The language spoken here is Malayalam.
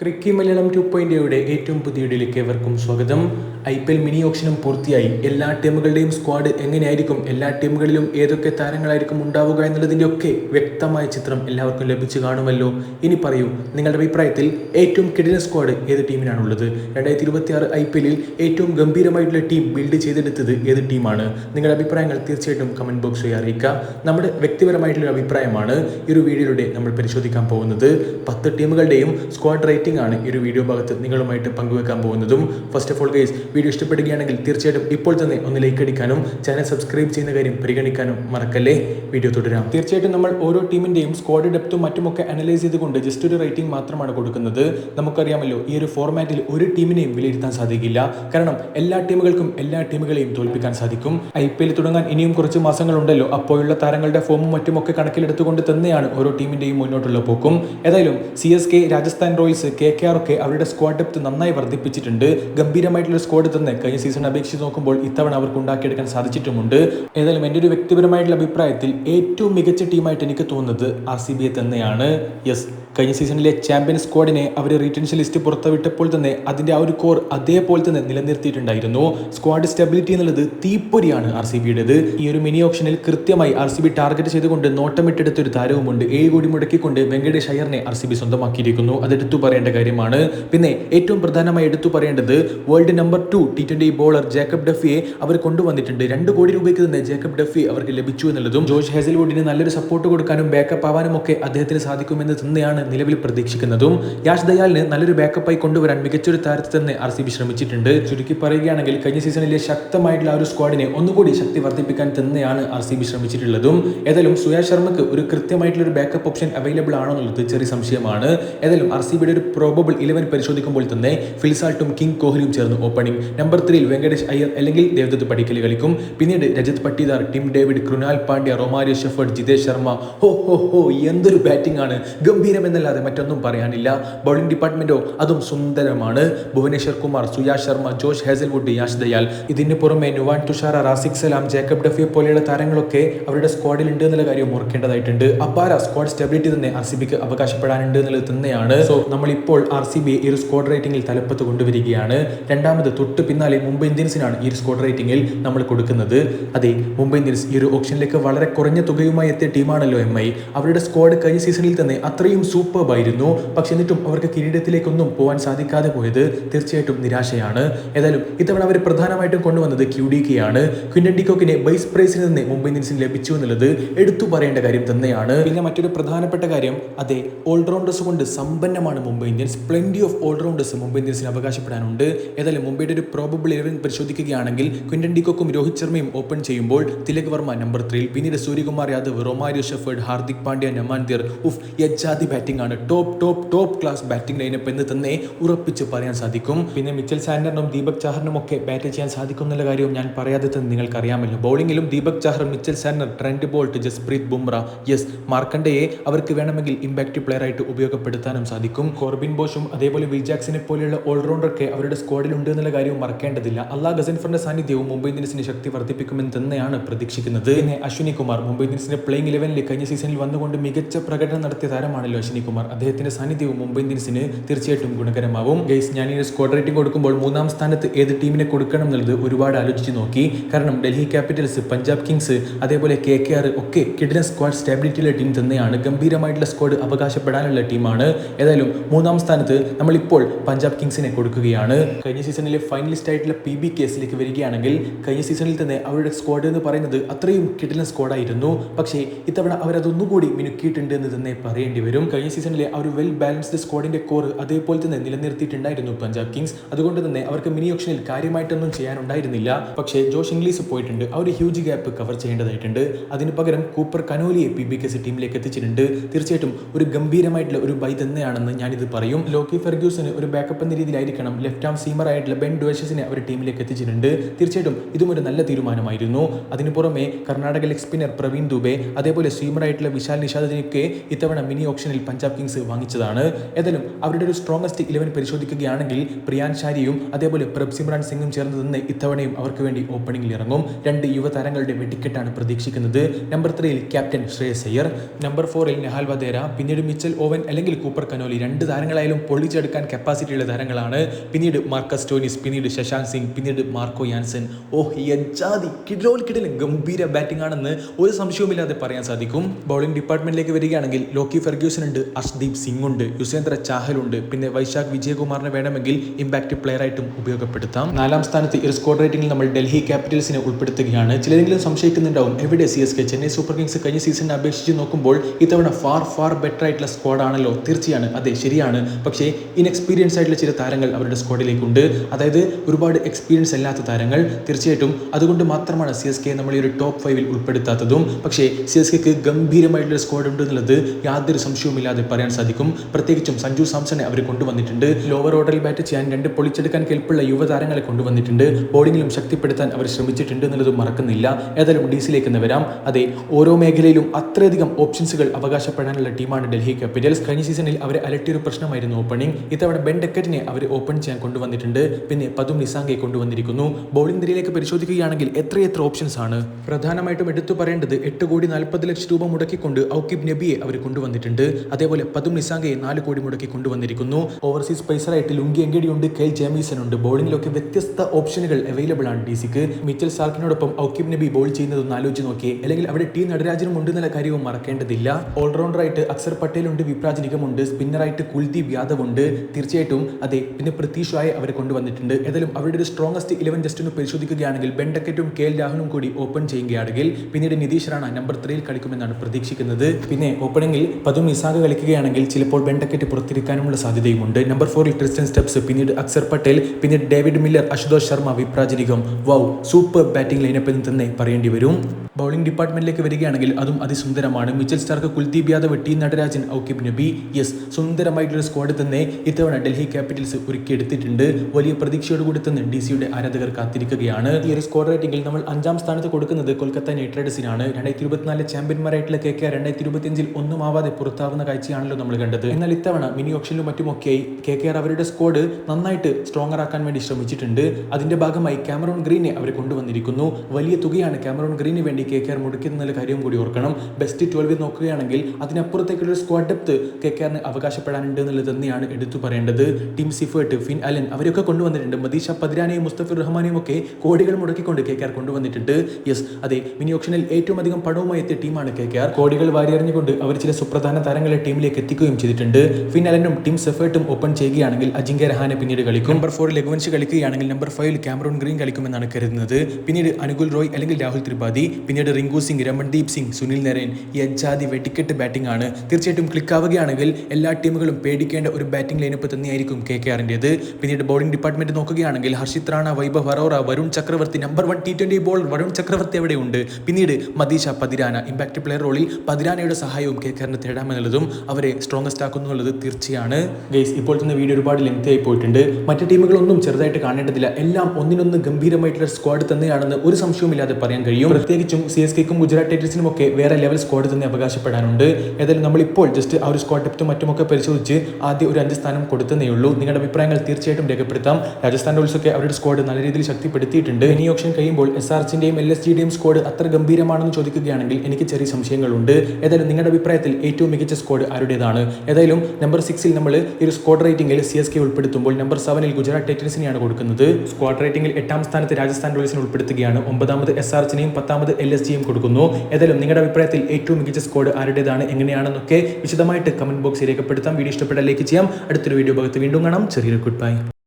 ക്രിക്കി മലയാളം ടു പോയിന്റ് ഏറ്റവും പുതിയ ഇടയിലേക്ക് ഏവർക്കും സ്വാഗതം. ഐ പി എൽ മിനി ഓപ്ഷനും പൂർത്തിയായി. എല്ലാ ടീമുകളുടെയും സ്ക്വാഡ് എങ്ങനെയായിരിക്കും? എല്ലാ ടീമുകളിലും ഏതൊക്കെ താരങ്ങളായിരിക്കും ഉണ്ടാവുക എന്നുള്ളതിന്റെ ഒക്കെ വ്യക്തമായ ചിത്രം എല്ലാവർക്കും ലഭിച്ചു കാണുമല്ലോ. ഇനി പറയൂ നിങ്ങളുടെ അഭിപ്രായത്തിൽ ഏറ്റവും കിടിലൻ സ്ക്വാഡ് ഏത് ടീമിനാണുള്ളത്? രണ്ടായിരത്തി ഇരുപത്തി ആറ് ഐ പി എല്ലിൽ ഏറ്റവും ഗംഭീരമായിട്ടുള്ള ടീം ബിൽഡ് ചെയ്തെടുത്തത് ഏത് ടീമാണ്? നിങ്ങളുടെ അഭിപ്രായങ്ങൾ തീർച്ചയായിട്ടും കമന്റ് ബോക്സിൽ അറിയിക്കുക. നമ്മുടെ വ്യക്തിപരമായിട്ടുള്ള അഭിപ്രായമാണ് ഈ ഒരു വീഡിയോയിലൂടെ നമ്മൾ പരിശോധിക്കാൻ പോകുന്നത്. പത്ത് ടീമുകളുടെയും സ്ക്വാഡ് റേറ്റിംഗ് ആണ് ഈ ഒരു വീഡിയോ ഭാഗത്ത് നിങ്ങളുമായിട്ട് പങ്കുവെക്കാൻ പോകുന്നതും. First of all guys video ഇഷ്ടപ്പെടുകയാണെങ്കിൽ തീർച്ചയായിട്ടും ഇപ്പോൾ തന്നെ ഒന്ന് ലൈക്ക് അടിക്കാനും ചാനൽ സബ്സ്ക്രൈബ് ചെയ്യുന്ന കാര്യം പരിഗണിക്കാനും മറക്കല്ലേ? വീഡിയോ തുടരാം. തീർച്ചയായിട്ടും നമ്മൾ ഓരോ ടീമിന്റെയും സ്ക്വാഡ് ഡെപ്തും മറ്റുമൊക്കെ അനലൈസ് ചെയ്തുകൊണ്ട് ജസ്റ്റ് ഒരു റേറ്റിംഗ് മാത്രമാണ് കൊടുക്കുന്നത്. നമുക്കറിയാമല്ലോ ഈ ഒരു ഫോർമാറ്റിൽ ഒരു ടീമിനെയും വിലയിരുത്താൻ സാധിക്കില്ല. കാരണം എല്ലാ ടീമുകൾക്കും എല്ലാ ടീമുകളെയും തോൽപ്പിക്കാൻ സാധിക്കും. ഐ പി എൽ തുടങ്ങാൻ ഇനിയും കുറച്ച് മാസങ്ങളുണ്ടല്ലോ. അപ്പോഴുള്ള താരങ്ങളുടെ ഫോമും മറ്റുമൊക്കെ കണക്കിലെടുത്തുകൊണ്ട് തന്നെയാണ് ഓരോ ടീമിന്റെയും മുന്നോട്ടുള്ള പോക്കും. ഏതായാലും C S K Rajasthan Royals K K R ഒക്കെ അവരുടെ സ്ക്വാഡ് ഡെപ്ത് നന്നായി വർദ്ധിപ്പിച്ചിട്ടുണ്ട്. ഗംഭീരമായിട്ടുള്ള സ്ക്വാഡ് തന്നെ കഴിഞ്ഞ സീസൺ അപേക്ഷിച്ച് നോക്കുമ്പോൾ ഇത്തവണ അവർക്ക് ഉണ്ടാക്കിയെടുക്കാൻ സാധിച്ചിട്ടുമുണ്ട്. ഏതായാലും എന്റെ ഒരു വ്യക്തിപരമായിട്ടുള്ള അഭിപ്രായത്തിൽ ഏറ്റവും മികച്ച ടീമായിട്ട് എനിക്ക് തോന്നുന്നത് ആർ സി ബി തന്നെയാണ്. യെസ് കഴിഞ്ഞ സീസണിലെ ചാമ്പ്യൻ സ്ക്വാഡിനെ അവർ റീറ്റൻഷൻ ലിസ്റ്റ് പുറത്തുവിട്ടപ്പോൾ തന്നെ അതിന്റെ ആ ഒരു കോർ അതേപോലെ തന്നെ നിലനിർത്തിയിട്ടുണ്ടായിരുന്നു. സ്ക്വാഡ് സ്റ്റെബിലിറ്റി എന്നുള്ളത് തീപ്പൊരിയാണ് ആർ സി ബിയുടേത്. ഈ ഒരു മിനി ഓപ്ഷനിൽ കൃത്യമായി ആർ സി ബി ടാർഗറ്റ് ചെയ്തുകൊണ്ട് നോട്ടമിട്ടെടുത്ത ഒരു താരവുമുണ്ട്. ഏഴ് കോടി മുടക്കിക്കൊണ്ട് വെങ്കടേഷ് അയ്യറിനെ ആർ സി ബി സ്വന്തമാക്കിയിരിക്കുന്നു. അത് എടുത്തു പറയേണ്ട കാര്യമാണ്. പിന്നെ ഏറ്റവും പ്രധാനമായി എടുത്തു പറയേണ്ടത് world number two T twenty bowler Jacob ഡഫിയെ അവർ കൊണ്ടുവന്നിട്ടുണ്ട്. രണ്ട് കോടി രൂപയ്ക്ക് തന്നെ ജേക്കബ് ഡഫി അവർക്ക് ലഭിച്ചു എന്നുള്ളതും ജോർജ് ഹെസൽവുഡിന് നല്ലൊരു സപ്പോർട്ട് കൊടുക്കാനും ബാക്കപ്പ് ആവാനും ഒക്കെ അദ്ദേഹത്തിന് സാധിക്കുമെന്ന് തന്നെയാണ് നിലവിൽ പ്രതീക്ഷിക്കുന്നതും. യാഷ് ദയാലിന് നല്ലൊരു ബാക്കപ്പായി കൊണ്ടുവരാൻ മികച്ചൊരു താരത്തിൽ തന്നെ ആർ സി ബി ശ്രമിച്ചിട്ടുണ്ട്. ചുരുക്കി പറയുകയാണെങ്കിൽ കഴിഞ്ഞ സീസണിലെ ശക്തമായിട്ടുള്ള ആ ഒരു സ്ക്വാഡിനെ ഒന്നുകൂടി ശക്തി വർദ്ധിപ്പിക്കാൻ തന്നെയാണ് ആർ സി ബി ശ്രമിച്ചിട്ടുള്ളതും. ഏതായാലും സുയാ ശർമ്മക്ക് ഒരു കൃത്യമായിട്ടുള്ള ഒരു ബാക്കപ്പ് ഓപ്ഷൻ അവൈലബിൾ ആണോ എന്നുള്ളത് ചെറിയ സംശയമാണ്. ഏതായാലും ആർ സി ബിയുടെ ഒരു പ്രോബബിൾ ഇലവൻ പരിശോധിക്കുമ്പോൾ തന്നെ ഫിൽസാൾട്ടും കിങ് കോഹ്ലിയും ചേർന്ന് ഓപ്പണിംഗ് നമ്പർ ത്രീയിൽ വെങ്കടേഷ് അയ്യർ അല്ലെങ്കിൽ ദേവദത്ത് പടിക്കൽ കളിക്കും. പിന്നീട് Rajat Patidar Tim David Krunal Pandya Romario Shepherd Jitesh Sharma. ഹോ ഹോ ഹോ എന്തൊരു ബാറ്റിംഗ് ആണ്. ഗംഭീരം എന്നല്ലാതെ മറ്റൊന്നും പറയാനില്ല. ബൗളിംഗ് ഡിപ്പാർട്ട്മെന്റോ അതും സുന്ദരമാണ്. Bhuvneshwar Kumar Suyash Sharma Josh Hazlewood Yash Dayal. ഇതിന് പുറമെ നുവാൻ തുഷാറ റാസിക് സലാം ജേക്കബ് ഡഫിയെ പോലെയുള്ള താരങ്ങളൊക്കെ അവരുടെ സ്ക്വാഡിൽ ഉണ്ട് എന്നുള്ള കാര്യം ഓർക്കേണ്ടതായിട്ടുണ്ട്. അപ്പാര സ്ക്വാഡ് സ്റ്റെബിലിറ്റി തന്നെ ആർ സി ബിക്ക് അവകാശപ്പെടാനുണ്ട് എന്നുള്ളത് തന്നെയാണ്. സോ നമ്മളിപ്പോൾ ആർ സി ബി ഈ ഒരു സ്ക്വാഡ് റേറ്റിംഗിൽ തലപ്പത്ത് കൊണ്ടുവരികയാണ്. രണ്ടാമത് തൊട്ട് പിന്നാലെ മുംബൈ ഇന്ത്യൻസിനാണ് ഈ ഒരു സ്ക്വാഡ് റേറ്റിംഗിൽ നമ്മൾ കൊടുക്കുന്നത്. അതെ മുംബൈ ഇന്ത്യൻസ് ഈ ഒരു ഓപ്ഷനിലേക്ക് വളരെ കുറഞ്ഞ തുകയുമായി എത്തിയ ടീമാണല്ലോ എം ഐ. അവരുടെ സ്ക്വാഡ് കഴിഞ്ഞ സീസണിൽ തന്നെ അത്രയും സൂപ്പർബ് ആയിരുന്നു. പക്ഷെ എന്നിട്ടും അവർക്ക് കിരീടത്തിലേക്കൊന്നും പോകാൻ സാധിക്കാതെ പോയത് തീർച്ചയായിട്ടും നിരാശയാണ്. ഏതായാലും ഇത്തവണ അവർ പ്രധാനമായിട്ടും കൊണ്ടുവന്നത് ക്യു ഡി കെ ആണ്. ക്വിൻഡൻ ഡിക്കോക്കിനെ വൈസ് പ്രൈസിൽ നിന്ന് മുംബൈ ഇന്ത്യൻസിന് ലഭിച്ചു എന്നുള്ളത് എടുത്തു പറയേണ്ട കാര്യം തന്നെയാണ്. പിന്നെ മറ്റൊരു പ്രധാനപ്പെട്ട കാര്യം അതെ ഓൾറൗണ്ടേഴ്സ് കൊണ്ട് സമ്പന്നമാണ് Mumbai Indians. Plenty of allrounders Mumbai ഇന്ത്യൻസിന് അവകാശപ്പെടാനുണ്ട്. ഏതായാലും മുംബൈയുടെ ഒരു പ്രോബബിൾ ഇലവൻ പരിശോധിക്കുകയാണെങ്കിൽ ക്വിൻഡൻ ഡിക്കോക്കും രോഹിത് ശർമ്മയും ഓപ്പൺ ചെയ്യുമ്പോൾ തിലക് വർമ്മ നമ്പർ ത്രീയിൽ പിന്നീട് സൂര്യകുമാർ യാദവ് റൊമാരിയോ ഷെഫേർഡ് ഹാർദിക് പാണ്ഡ്യ നമാൻതിർ ഉഫ് യജാതി ബാറ്റിംഗ് ആണ്. Top top top class batting lineup എന്ന് തന്നെ ഉറപ്പിച്ച് പറയാൻ സാധിക്കും. പിന്നെ മിച്ചൽ സാൻഡറിനും ദീപക് ചാഹറിനും ഒക്കെ ബാറ്റ് ചെയ്യാൻ സാധിക്കും എന്നുള്ള കാര്യവും ഞാൻ പറയാതെ തന്നെ നിങ്ങൾക്ക് അറിയാമല്ലോ ബൗളിംഗിലും Deepak Chahar Mitchell Santner Trent Boult Jasprit Bumrah yes മാർക്കണ്ടയെ അവർക്ക് വേണമെങ്കിൽ ഇമ്പാക്റ്റ് പ്ലെയർ ആയിട്ട് ഉപയോഗപ്പെടുത്താനും സാധിക്കും. കോർബിൻ ബോഷും അതേപോലെ വിജാക്സിനെ പോലെയുള്ള ഓൾറൗണ്ടറൊക്കെ അവരുടെ സ്ക്വാഡിൽ ഉണ്ട് എന്നുള്ള കാര്യവും മറക്കേണ്ടതില്ല. അല്ലാ ഗസൻഫറിന്റെ സാന്നിധ്യവും മുംബൈ ഇന്ത്യൻസിന്റെ ശക്തി വർദ്ധിപ്പിക്കുമെന്ന് തന്നെയാണ് പ്രതീക്ഷിക്കുന്നത്. പിന്നെ അശ്വിനി കുമാർ മുംബൈ ഇന്ത്യൻസിന്റെ പ്ലേയിങ് ഇലവനിൽ കഴിഞ്ഞ സീസണിൽ വന്നുകൊണ്ട് മികച്ച പ്രകടനം നടത്തിയ താരമാണല്ലോ അശ്വിനി കുമാർ അദ്ദേഹത്തിന്റെ സാന്നിധ്യവും മുംബൈ ഇന്ത്യൻസിന് തീർച്ചയായിട്ടും ഗുണകരമാവും. ഗൈസ് ഞാൻ ഈ സ്കോഡ് റേറ്റിംഗ് കൊടുക്കുമ്പോൾ മൂന്നാം സ്ഥാനത്ത് ഏത് ടീമിനെ കൊടുക്കണം എന്നുള്ളത് ഒരുപാട് ആലോചിച്ച് നോക്കി. കാരണം ഡൽഹി ക്യാപിറ്റൽസ് പഞ്ചാബ് കിങ്സ് അതേപോലെ കെ കെ ആർ ഒക്കെ കിഡിലൻ സ്ക്വാഡ് സ്റ്റാബിലിറ്റിയുള്ള ടീം തന്നെയാണ്. ഗംഭീരമായിട്ടുള്ള സ്ക്വാഡ് അവകാശപ്പെടാനുള്ള ടീമാണ് ഏതായാലും മൂന്നാം സ്ഥാനത്ത് നമ്മളിപ്പോൾ പഞ്ചാബ് കിങ്സിനെ കൊടുക്കുകയാണ്. കഴിഞ്ഞ സീസണിലെ ഫൈനലിസ്റ്റ് ആയിട്ടുള്ള പി ബി കേസിലേക്ക് വരികയാണെങ്കിൽ കഴിഞ്ഞ സീസണിൽ തന്നെ അവരുടെ സ്ക്വാഡ് എന്ന് പറയുന്നത് അത്രയും കിഡിലൻ സ്ക്വാഡായിരുന്നു പക്ഷേ ഇത്തവണ അവരതൊന്നുകൂടി മിനുക്കിയിട്ടുണ്ട് എന്ന് തന്നെ പറയേണ്ടി വരും. കഴിഞ്ഞ സീസണിലെ ആ ഒരു വെൽ ബാലൻസ്ഡ് സ്ക്വാഡിന്റെ കോർ അതേപോലെ തന്നെ നിലനിർത്തിയിട്ടുണ്ടായിരുന്നു പഞ്ചാബ് കിങ്സ്. അതുകൊണ്ട് തന്നെ അവർക്ക് മിനി ഓപ്ഷനിൽ കാര്യമായിട്ടൊന്നും ചെയ്യാനുണ്ടായിരുന്നില്ല. പക്ഷേ ജോഷ് ഇംഗ്ലീസ് പോയിട്ടുണ്ട്. ആ ഒരു ഹ്യൂജ് ഗ്യാപ്പ് കവർ ചെയ്യേണ്ടതായിട്ടുണ്ട്. അതിന് പകരം കൂപ്പർ കനോലിയെ പി ബി കെസ് ടീമിലേക്ക് എത്തിച്ചിട്ടുണ്ട്. തീർച്ചയായിട്ടും ഒരു ഗംഭീരമായിട്ടുള്ള ഒരു ബൈ തന്നെയാണെന്ന് ഞാനിത് പറയും. ലോക്കി ഫെർഗ്യൂസിന് ഒരു ബാക്കപ്പ് എന്ന രീതിയിലായിരിക്കണം. ലെഫ്റ്റ് ആം സീമർ ആയിട്ടുള്ള ബെൻ ഡുവേഷസിനെ അവർ ടീമിലേക്ക് എത്തിച്ചിട്ടുണ്ട്. തീർച്ചയായിട്ടും ഇതും ഒരു നല്ല തീരുമാനമായിരുന്നു. അതിന് പുറമെ കർണാടക ലെഗ് സ്പിന്നർ പ്രവീൺ ദുബെ അതേപോലെ സീമർ ആയിട്ടുള്ള വിശാൽ നിഷാദിനെയൊക്കെ ഇത്തവണ മിനി ഓപ്ഷനിൽ പഞ്ചാബ് പഞ്ചാബ് കിങ്സ് വാങ്ങിച്ചതാണ്. ഏതായാലും അവരുടെ ഒരു സ്ട്രോങ്ങസ്റ്റ് ഇലവൻ പരിശോധിക്കുകയാണെങ്കിൽ പ്രിയാൻ ഷാരിയും അതേപോലെ പ്രഭ്സിമ്രാൻ സിംഗും ചേർന്ന് നിന്ന് ഇത്തവണയും അവർക്ക് വേണ്ടി ഓപ്പണിംഗിൽ ഇറങ്ങും. രണ്ട് യുവതാരങ്ങളുടെ വെടിക്കെട്ടാണ് പ്രതീക്ഷിക്കുന്നത്. നമ്പർ ത്രീയിൽ ക്യാപ്റ്റൻ ശ്രേയസ് അയ്യർ. നമ്പർ ഫോറിൽ നെഹാൽ വദേര പിന്നീട് മിച്ചൽ ഓവൻ അല്ലെങ്കിൽ കൂപ്പർ കനോലി. രണ്ട് താരങ്ങളായാലും പൊള്ളിച്ചെടുക്കാൻ കപ്പാസിറ്റിയുള്ള താരങ്ങളാണ്. പിന്നീട് മാർക്കസ് ടോനിസ് പിന്നീട് ശശാന്ത് സിംഗ് പിന്നീട് മാർക്കോ യാൻസൺ. ഓഹ് യജാതി കിടോൽ കിടലും ഗംഭീര ബാറ്റിംഗ് ആണെന്ന് ഒരു സംശയവുമില്ലാതെ പറയാൻ സാധിക്കും. ബൗളിംഗ് ഡിപ്പാർട്ട്മെന്റിലേക്ക് വരികയാണെങ്കിൽ ലോക്കി ഫെർഗ്യൂസൺ ഉണ്ട്. അർഷ്ദീപ് സിംഗ് ഉണ്ട് യുസേന്ദ്ര ചാഹൽ ഉണ്ട്. പിന്നെ വൈശാഖ് വിജയകുമാറിനെ വേണമെങ്കിൽ ഇമ്പാക്ട് പ്ലെയറായിട്ടും ഉപയോഗപ്പെടുത്താം. നാലാം സ്ഥാനത്ത് ഈ സ്കോർ റേറ്റിംഗിൽ നമ്മൾ ഡൽഹി ക്യാപിറ്റൽസിനെ ഉൾപ്പെടുത്തുകയാണ്. ചിലരെങ്കിലും സംശയിക്കുന്നുണ്ടാവും. എവിടെ C S K Chennai super Kings കഴിഞ്ഞ സീസണിനെ അപേക്ഷിച്ച് നോക്കുമ്പോൾ ഇത്തവണ ഫാർ ഫാർ ബെറ്റർ ആയിട്ടുള്ള സ്ക്വാഡാണല്ലോ തീർച്ചയാണ് അതെ ശരിയാണ്. പക്ഷേ ഇൻഎക്സ്പീരിയൻസ് ആയിട്ടുള്ള ചില താരങ്ങൾ അവരുടെ സ്ക്വാഡിലേക്കുണ്ട് അതായത് ഒരുപാട് എക്സ്പീരിയൻസ് അല്ലാത്ത താരങ്ങൾ. തീർച്ചയായിട്ടും അതുകൊണ്ട് മാത്രമാണ് സി എസ് കെ നമ്മൾ ഈ ഒരു ടോപ്പ് ഫൈവിൽ ഉൾപ്പെടുത്താത്തതും. പക്ഷേ സി എസ് കെക്ക് ഗംഭീരമായിട്ടുള്ള സ്ക്വാഡ് ഉണ്ട് എന്നുള്ളത് യാതൊരു സംശയവുമില്ലാതെ പറയാൻ സാധിക്കും. പ്രത്യേകിച്ചും സഞ്ജു സാംസണെ അവർ കൊണ്ടുവന്നിട്ടുണ്ട്. ലോവർ ഓർഡറിൽ ബാറ്റ് ചെയ്യാൻ രണ്ട് പൊളിച്ചെടുക്കാൻ കെൽപ്പുള്ള യുവതാരങ്ങളെ കൊണ്ടുവന്നിട്ടുണ്ട്. ബോളിംഗിലും ശക്തിപ്പെടുത്താൻ അവർ ശ്രമിച്ചിട്ടുണ്ട് എന്നുള്ളത് മറക്കുന്നില്ല. ഏതായാലും ഡി സിയിലേക്ക് വരാം. അതെ ഓരോ മേഖലയിലും അത്രയധികം ഓപ്ഷൻസുകൾ അവകാശപ്പെടാനുള്ള ടീമാണ് ഡൽഹി ക്യാപിറ്റൽസ്. കഴിഞ്ഞ സീസണിൽ അവരെ അലട്ടിയൊരു പ്രശ്നമായിരുന്നു ഓപ്പണിംഗ് ഇത്തവണ ബെൻ ഡെക്കറ്റിനെ അവർ ഓപ്പൺ ചെയ്യാൻ കൊണ്ടുവന്നിട്ടുണ്ട്. പിന്നെ പതും നിസാങ്കെ കൊണ്ടുവന്നിരിക്കുന്നു. ബോളിംഗ് നിരയിലേക്ക് പരിശോധിക്കുകയാണെങ്കിൽ എത്രയെത്ര ഓപ്ഷൻസ് ആണ്? പ്രധാനമായിട്ടും എടുത്തു പറയേണ്ടത് എട്ട് കോടി നാൽപ്പത് ലക്ഷം രൂപ മുടക്കിക്കൊണ്ട് ഔക്കിബ് നബിയെ അവർ കൊണ്ടുവന്നിട്ടുണ്ട്. അതേപോലെ പതും നിസാങ്കയെ നാല് കോടി മുടക്കി കൊണ്ടുവന്നിരിക്കുന്നു. ഓവർസീസ് പൈസറായിട്ട് ലുങ്കി എങ്കടി ഉണ്ട് കെ ജേമീസൺ ഉണ്ട് ബോളിംഗിലൊക്കെ വ്യത്യസ്ത ഓപ്ഷനുകൾ അവൈലബിൾ ആണ് ഡി സിക്ക് മിച്ചൽ സാർക്കിനോടൊപ്പം ഔക്കിബ് നബി ബോൾ ചെയ്യുന്നതൊന്ന് ആലോചിച്ച് നോക്കി. അല്ലെങ്കിൽ അവിടെ ടീം നടരാജനും ഉണ്ട് എന്നുള്ള കാര്യവും മറക്കേണ്ടതില്ല. ഓൾറൗണ്ടറായിട്ട് അക്സർ പട്ടേൽ ഉണ്ട് വിപ്രാജ് നിഗമുണ്ട് സ്പിന്നറായിട്ട് കുൽദീപ് യാദവ് ഉണ്ട് തീർച്ചയായിട്ടും അതെ പിന്നെ പ്രതീഷ് ആയ അവരെ കൊണ്ടുവന്നിട്ടുണ്ട്. ഏതായാലും അവരുടെ ഒരു സ്ട്രോങ്ങസ്റ്റ് ഇലവൻ ജസ്റ്റ് ഒന്ന് പരിശോധിക്കുകയാണെങ്കിൽ ബെൻഡക്കറ്റും കെ എൽ രാഹുലും കൂടി ഓപ്പൺ ചെയ്യുകയാണെങ്കിൽ പിന്നീട് നിതീഷ് റാണ നമ്പർ ത്രീയിൽ കളിക്കുമെന്നാണ് പ്രതീക്ഷിക്കുന്നത്. പിന്നെ ഓപ്പണിംഗിൽ പതും നിസാഖ കളിക്കുകയാണെങ്കിൽ ചിലപ്പോൾ ബെൻഡക്കറ്റ് പുറത്തിരിക്കാനുമുള്ള സാധ്യതയുമുണ്ട്. നമ്പർ ഫോറിൽ ക്രിസ്റ്റ്യൻ സ്റ്റെപ്സ് പിന്നീട് അക്സർ പട്ടേൽ പിന്നീട് ഡേവിഡ് മില്ലർ അശുതോഷ് ശർമ്മ വിപ്രാജനികം. വൗ സൂപ്പർ ബാറ്റിംഗ് ലൈനപ്പിൽ തന്നെ പറയേണ്ടി വരും. ബൗളിംഗ് ഡിപ്പാർട്ട്മെന്റിലേക്ക് വരികയാണെങ്കിൽ അതും അതിസുന്ദരമാണ്. Mitchell Starc Kuldeep Yadav T Natarajan Auqib Nabi yes സുന്ദരമായിട്ടുള്ള squad തന്നെ ഇത്തവണ ഡൽഹി ക്യാപിറ്റൽസ് ഒരുക്കിയെടുത്തിട്ടുണ്ട് വലിയ പ്രതീക്ഷയോടുകൂടി തന്നെ ഡി സിയുടെ ആരാധകർ കാത്തിരിക്കുകയാണ്. ഈ ഒരു സ്കോർ റേറ്റിംഗിൽ നമ്മൾ അഞ്ചാം സ്ഥാനത്ത് കൊടുക്കുന്നത് കൊൽക്കത്ത നൈറ്റ് റൈഡേഴ്സിനാണ്. രണ്ടായിരത്തി ഇരുപത്തിനാല് ചാമ്പ്യന്മാരായിട്ടുള്ള കെ കെ രണ്ടായിരത്തി ഇരുപത്തിയഞ്ചിൽ ഒന്നും ആവാതെ പുറത്താവുന്ന കാഴ്ചയാണല്ലോ നമ്മൾ കണ്ടത്. എന്നാൽ ഇത്തവണ മിനി ഓപ്ഷനിലും മറ്റുമൊക്കെയായി കെ കെ ആർ അവരുടെ സ്ക്വാഡ് നന്നായിട്ട് സ്ട്രോങ്ങർ ആക്കാൻ വേണ്ടി ശ്രമിച്ചിട്ടുണ്ട്. അതിന്റെ ഭാഗമായി ക്യാമറോൺ ഗ്രീനെ അവർ കൊണ്ടുവന്നിരിക്കുന്നു. വലിയ തുകയാണ് ക്യാമറോൺ ഗ്രീന് വേണ്ടി കെ കെ ആർ മുടക്കിയെന്നുള്ള കാര്യം കൂടി ഓർക്കണം. ബെസ്റ്റ് ട്വൽവിൽ നോക്കുകയാണെങ്കിൽ അതിനപ്പുറത്തേക്കുള്ള സ്ക്വാഡ് ഡെപ്ത് കെ കെ ആറിന് അവകാശപ്പെടാനുണ്ട് എന്നുള്ളത് തന്നെയാണ് എടുത്തു പറയേണ്ടത്. ടീം സിഫേർട്ട് ഫിൻ അലൻ അവരൊക്കെ കൊണ്ടുവന്നിട്ടുണ്ട്. മദീഷ പതിരാനെയും മുസ്തഫിർ റഹ്മാനെയും ഒക്കെ കോടികൾ മുടക്കിക്കൊണ്ട് കെ കെ ആർ കൊണ്ടുവന്നിട്ടുണ്ട്. യെസ് അതെ മിനി ഓപ്ഷനിൽ ഏറ്റവും അധികം പണവുമായി എത്തിയ ടീമാണ് കെ കെ ആർ. കോടികൾ വാരിയറിഞ്ഞുകൊണ്ട് അവർ ചില സുപ്രധാന താരങ്ങളെ ടീമിലേക്ക് എത്തിക്കുകയും ചെയ്തിട്ടുണ്ട്. ഫിൻ അലനും ടീം സെഫേർട്ടും ഓപ്പൺ ചെയ്യുകയാണെങ്കിൽ അജിങ്ക്യ രഹാനെ പിന്നീട് കളിക്കും. നമ്പർ ഫോറിൽ ലഘുവൻഷ് കളിക്കുകയാണെങ്കിൽ നമ്പർ ഫൈവിൽ ക്യാമറോൺ ഗ്രീൻ കളിക്കുമെന്നാണ് കരുതുന്നത്. പിന്നീട് അനുകുൽ റോയ് അല്ലെങ്കിൽ രാഹുൽ ത്രിപാഠി. പിന്നീട് റിങ്കു സിംഗ് രമൺദീപ് സിംഗ് സുനിൽ നരേൻ. യജാദി വെട്ടിക്കെട്ട് ബാറ്റിംഗ് ആണ്. തീർച്ചയായിട്ടും ക്ലിക്ക് ആവുകയാണെങ്കിൽ എല്ലാ ടീമുകളും പേടിക്കേണ്ട ഒരു ബാറ്റിംഗ് ലൈനപ്പ് തന്നെയായിരിക്കും കെ കെ ആറിന്റെത് പിന്നീട് ബോളിംഗ് ഡിപ്പാർട്ട്മെന്റ് നോക്കുകയാണെങ്കിൽ Harshit Rana Vaibhav Arora Varun Chakravarthy number one T twenty ball Varun Chakravarthy എവിടെയുണ്ട് പിന്നീട് മദീഷ പതിരാന ഇമ്പാക്ട് പ്ലെയർ റോളിൽ പതിരാനയുടെ സഹായവും കെ കെ ആറിന് തേടാമെന്നുള്ളതും അവരെ സ്ട്രോങ്സ്റ്റ് ആക്കുന്നു എന്നുള്ളത് തീർച്ചയാണ്. ഗൈസ് ഇപ്പോൾ തന്നെ വീഡിയോ ഒരുപാട് ലെങ്ത് ആയി പോയിട്ടുണ്ട്. മറ്റു ടീമുകളൊന്നും ചെറുതായിട്ട് കാണേണ്ടതില്ല. എല്ലാം ഒന്നിനൊന്ന് ഗംഭീരമായിട്ടുള്ള സ്ക്വാഡ് തന്നെയാണെന്ന് ഒരു സംശയവുമില്ലാതെ പറയാൻ കഴിയും. പ്രത്യേകിച്ചും സി എസ് കെക്കും ഗുജറാത്ത് ടൈറ്റൻസിനും ഒക്കെ വേറെ ലെവൽ സ്ക്വാഡ് തന്നെ അവകാശപ്പെടാനുണ്ട്. ഏതായാലും നമ്മളിപ്പോൾ ജസ്റ്റ് ആ ഒരു സ്ക്വാഡ് ഡെപ്റ്റും മറ്റുമൊക്കെ പരിശോധിച്ച് ആദ്യം ഒരു അഞ്ച് സ്ഥാനം കൊടുത്തതേ ഉള്ളൂ. നിങ്ങളുടെ അഭിപ്രായങ്ങൾ തീർച്ചയായിട്ടും രേഖപ്പെടുത്താം. രാജസ്ഥാൻ റോയൽസ് ഒക്കെ അവരുടെ സ്ക്വാഡ് നല്ല രീതിയിൽ ശക്തിപ്പെടുത്തിയിട്ടുണ്ട്. ഇനി ഓപ്ഷൻ കഴിയുമ്പോൾ എസ് ആർ സിന്റെയും എൽ എസ് ജിയുടെയും സ്ക്വാഡ് അത്ര ഗംഭീരമാണെന്ന് ചോദിക്കുകയാണെങ്കിൽ എനിക്ക് ചെറിയ സംശയങ്ങളുണ്ട്. ഏതായാലും നിങ്ങളുടെ അഭിപ്രായത്തിൽ ഏറ്റവും മികച്ച സ്ക്വാഡ് ആരുടേതാണ്? ഏതായാലും നമ്പർ സിക്സിൽ നമ്മൾ ഈ ഒരു സ്ക്വാഡ് റേറ്റിംഗിൽ സി എസ് കെ ഉൾപ്പെടുത്തുമ്പോൾ നമ്പർ സെവനിൽ ഗുജറാത്ത് ടൈറ്റൻസിനെയാണ് കൊടുക്കുന്നത്. സ്ക്വാഡ് റേറ്റിംഗിൽ എട്ടാം സ്ഥാനത്ത് രാജസ്ഥാൻ റോയൽസിനെ ഉൾപ്പെടുത്തുകയാണ്. ഒമ്പതാമത് എസ് ആർ എച്ചിനെയും പത്താമത് എൽ എസ് ജിയും കൊടുക്കുന്നു. ഏതായാലും നിങ്ങളുടെ അഭിപ്രായത്തിൽ ഏറ്റവും മികച്ച സ്കോഡ് ആരുടേതാണ്? എങ്ങനെയാണെന്നൊക്കെ വിശദമായിട്ട് കമന്റ് ബോക്സിൽ രേഖപ്പെടുത്താം. വീഡിയോ ഇഷ്ടപ്പെട്ടാൽ ലൈക്ക് ചെയ്യാം. അടുത്തൊരു വീഡിയോ ഭാഗത്ത് വീണ്ടും കാണാം. ചെറിയൊരു ഗുഡ് ബൈ